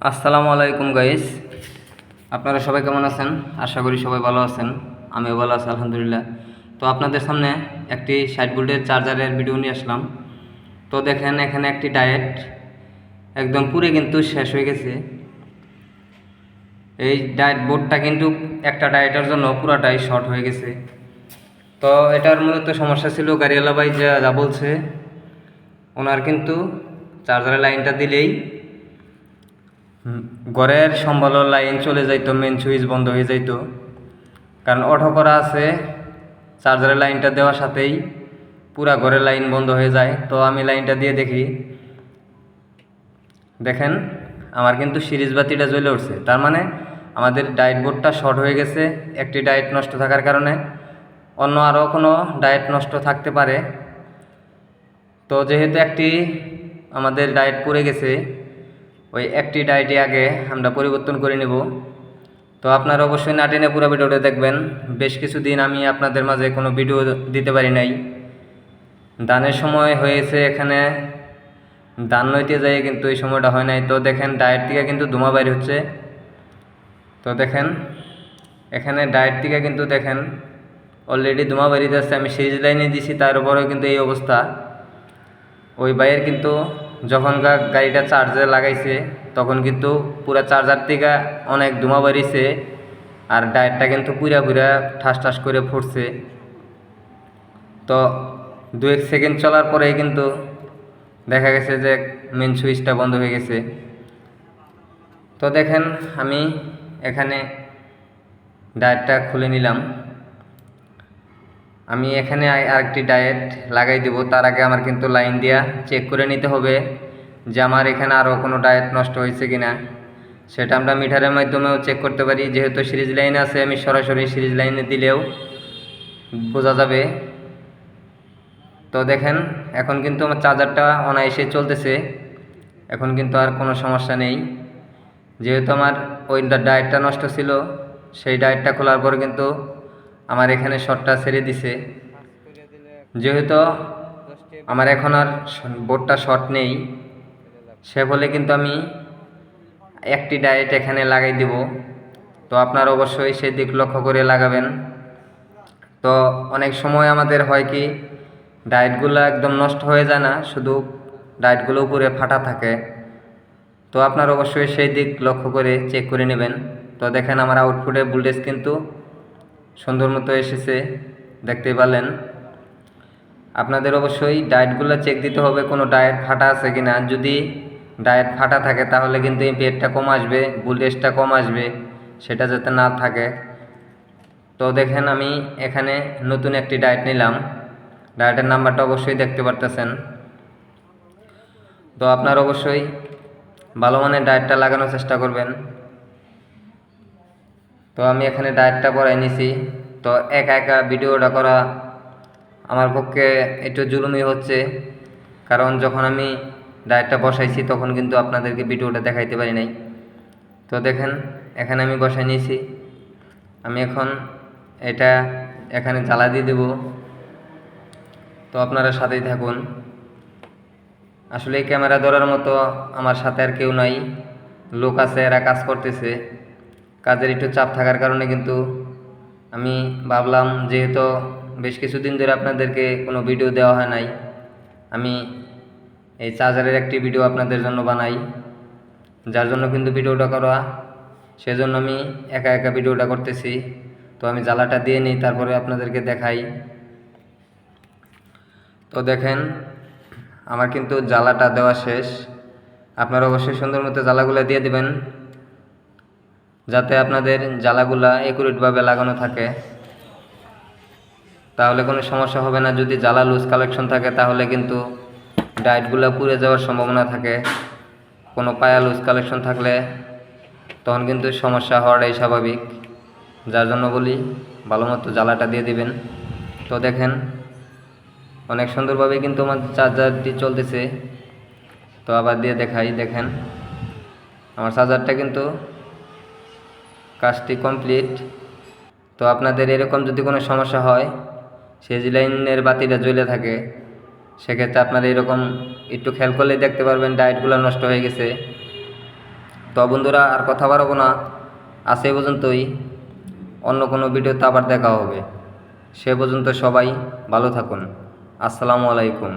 আসসালামু আলাইকুম গাইস। আপনারা সবাই কেমন আছেন? আশা করি সবাই ভালো আছেন। আমিও ভালো আছি, আলহামদুলিল্লাহ। তো আপনাদের সামনে একটি ষাট ভোল্টের চার্জারের ভিডিও নিয়ে আসলাম। তো দেখেন, এখানে একটি ডায়েট একদম পুরে কিন্তু শেষ হয়ে গেছে। এই ডায়েট বোর্ডটা কিন্তু একটা ডায়েটের জন্য পুরাটাই শর্ট হয়ে গেছে। তো এটার মূলত সমস্যা ছিল গাড়িওয়ালা ভাই যা যা বলছে, ওনার কিন্তু চার্জারের লাইনটা দিলেই ঘরের সম্বলের লাইন চলে যাইতো মেন সুইচ বন্ধ হয়ে যাইতো। কারণ অটো করা আছে চার্জারের লাইনটা দেওয়ার সাথেই পুরা ঘরের লাইন বন্ধ হয়ে যায়। তো আমি লাইনটা দিয়ে দেখি। দেখেন, আমার কিন্তু সিরিজ বাতিটা জ্বলে উঠছে। তার মানে আমাদের ডায়েট বোর্ডটা শর্ট হয়ে গেছে, একটি ডায়েট নষ্ট থাকার কারণে। অন্য আরও কোনো ডায়েট নষ্ট থাকতে পারে। তো যেহেতু একটি আমাদের ডায়েট পড়ে গেছে ওই একটি ডায়েটে আগে আমরা পরিবর্তন করে নেব। তো আপনারা অবশ্যই না টেনে পুরো ভিডিওটা দেখবেন। বেশ কিছুদিন আমি আপনাদের মাঝে কোনো ভিডিও দিতে পারি নাই। দানের সময় হয়েছে এখানে। দান নইতে যাই কিন্তু এই সময়টা হয় নাই। তো দেখেন ডায়েট থেকে কিন্তু ধুমা বাইর হচ্ছে। তো দেখেন, এখানে ডায়েট থেকে কিন্তু দেখেন অলরেডি ধুমা বেরিয়ে যাচ্ছে আমি সিরিজ লাইনে দিছি, তার উপরেও কিন্তু এই অবস্থা। ওই বাইয়ের কিন্তু যখন গাড়িটা চার্জে লাগাইছে, তখন কিন্তু পুরা চার্জার থেকে অনেক ধুমা বেরিয়েছে আর ডায়েটটা কিন্তু পুরা পুরা ঠাস ঠাস করে ফুটছে। তো দু এক সেকেন্ড চলার পরেই কিন্তু দেখা গেছে যে মেন সুইচটা বন্ধ হয়ে গেছে। তো দেখেন, আমি এখানে ডায়েটটা খুলে নিলাম। আমি এখানে আরেকটি ডায়েট লাগাই দেব। তার আগে আমার কিন্তু লাইন দিয়া চেক করে নিতে হবে যে আমার এখানে আরও কোনো ডায়েট নষ্ট হয়েছে কি না সেটা আমরা মিটারের মাধ্যমেও চেক করতে পারি। যেহেতু সিরিজ লাইন আছে, আমি সরাসরি সিরিজ লাইনে দিলেও বোঝা যাবে। তো দেখেন, এখন কিন্তু আমার চার্জারটা অনায়াসে চলতেছে। এখন কিন্তু আর কোনো সমস্যা নেই। যেহেতু আমার ওই ডায়েটটা নষ্ট ছিল, সেই ডায়েটটা খোলার পর কিন্তু আমার এখানে শটটা ছেড়ে দিছে। যেহেতু আমার এখন আর বোর্ডটা শট নেই, সে ফলে কিন্তু আমি একটি ডায়েট এখানে লাগাই দিব। তো আপনার অবশ্যই সেই দিক লক্ষ্য করে লাগাবেন। তো অনেক সময় আমাদের হয় কি, ডায়েটগুলো একদম নষ্ট হয়ে যায় না, শুধু ডায়েটগুলো উপরে ফাটা থাকে। তো আপনারা অবশ্যই সেই দিক লক্ষ্য করে চেক করে নেবেন। তো দেখেন আমার আউটপুটে ভোল্টেজ কিন্তু সুন্দর মতো এসেছে, দেখতেই পারলেন। আপনাদের অবশ্যই ডায়েটগুলো চেক দিতে হবে, কোনো ডায়েট ফাটা আছে কি না যদি ডায়েট ফাটা থাকে, তাহলে কিন্তু পেটটা কম আসবে ভোল্টেজটা কম আসবে, সেটা যাতে না থাকে। তো দেখেন, আমি এখানে নতুন একটি ডায়েট নিলাম। ডায়েটের নাম্বারটা অবশ্যই দেখতে পারতেছেন। তো আপনার অবশ্যই ভালো মানের ডায়েটটা লাগানোর চেষ্টা করবেন। তো আমি এখানে ডায়েটটা পড়াই নিছি। তো একা একা ভিডিওটা করা আমার পক্ষে একটু জুলুমি হচ্ছে। কারণ যখন আমি ডায়েটটা বসাইছি তখন কিন্তু আপনাদেরকে ভিডিওটা দেখাইতে পারি নাই। তো দেখেন, এখানে আমি বসাই নিয়েছি আমি এখন এটা এখানে জ্বালা দিয়ে দেব। তো আপনারা সাথেই থাকুন। আসলে ক্যামেরা ধরার মতো আমার সাথে আর কেউ নাই। লোক আছে, এরা কাজ করতেছে। কাজের একটু চাপ থাকার কারণে কিন্তু আমি ভাবলাম যেহেতু বেশ কিছুদিন ধরে আপনাদেরকে কোনো ভিডিও দেওয়া হয় নাই, আমি এই চার্জারের একটি ভিডিও আপনাদের জন্য বানাই, যার জন্য কিন্তু ভিডিওটা করা। সেজন্য আমি একা একা ভিডিওটা করতেছি, তো আমি জ্বালাটা দিয়ে নিই, তারপরে আপনাদেরকে দেখাই। তো দেখেন, আমার কিন্তু জ্বালাটা দেওয়া শেষ। আপনারা অবশ্যই সুন্দর মতো জ্বালাগুলো দিয়ে দিবেন। যাতে আপনাদের জ্বালাগুলা একুরেটভাবে লাগানো থাকে। তাহলে কোনো সমস্যা হবে না, যদি জ্বালা লুজ কালেকশন থাকে, তাহলে কিন্তু ডায়েটগুলো পুড়ে যাওয়ার সম্ভাবনা থাকে। কোনো পায়া লুজ কালেকশন থাকলে তখন কিন্তু সমস্যা হওয়াটাই স্বাভাবিক। যার জন্য বলি ভালো মতো জ্বালাটা দিয়ে দিবেন। তো দেখেন, অনেক সুন্দরভাবে কিন্তু আমার চার্জারটি চলতেছে। তো আবার দিয়ে দেখাই, দেখেন। আমার চার্জারটা কিন্তু কাজটি কমপ্লিট। তো আপনাদের এরকম যদি কোনো সমস্যা হয় সেজ লাইনের বাতিটা জ্বলে থাকে, সেক্ষেত্রে আপনারা এরকম একটু খেয়াল করলেই দেখতে পারবেন ডায়েটগুলো নষ্ট হয়ে গেছে। তো বন্ধুরা, আর কথা বাড়াবো না। এই পর্যন্তই। অন্য কোনো ভিডিওতে আবার দেখা হবে। সে পর্যন্ত সবাই ভালো থাকুন। আসসালামু আলাইকুম।